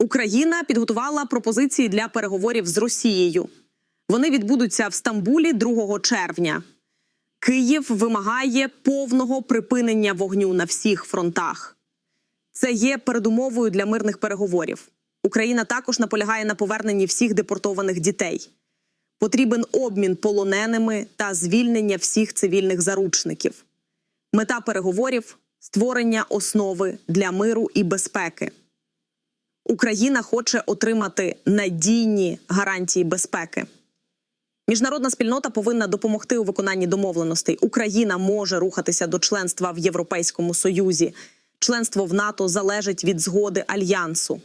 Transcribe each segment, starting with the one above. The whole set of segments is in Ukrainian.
Україна підготувала пропозиції для переговорів з Росією. Вони відбудуться в Стамбулі 2 червня. Київ вимагає повного припинення вогню на всіх фронтах. Це є передумовою для мирних переговорів. Україна також наполягає на поверненні всіх депортованих дітей. Потрібен обмін полоненими та звільнення всіх цивільних заручників. Мета переговорів створення основи для миру і безпеки. Україна хоче отримати надійні гарантії безпеки. Міжнародна спільнота повинна допомогти у виконанні домовленостей. Україна може рухатися до членства в Європейському Союзі. Членство в НАТО залежить від згоди альянсу.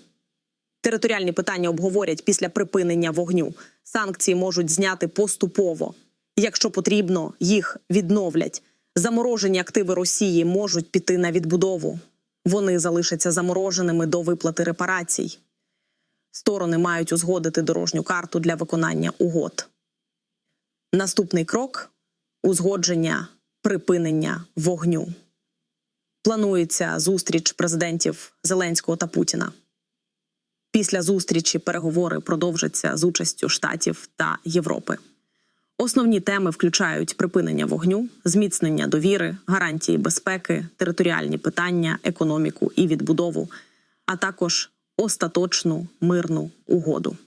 Територіальні питання обговорять після припинення вогню. Санкції можуть зняти поступово. Якщо потрібно, їх відновлять. Заморожені активи Росії можуть піти на відбудову. Вони залишаться замороженими до виплати репарацій. Сторони мають узгодити дорожню карту для виконання угод. Наступний крок узгодження припинення вогню. Планується зустріч президентів Зеленського та Путіна. Після зустрічі переговори продовжаться з участю Штатів та Європи. Основні теми включають припинення вогню, зміцнення довіри, гарантії безпеки, територіальні питання, економіку і відбудову, а також остаточну мирну угоду.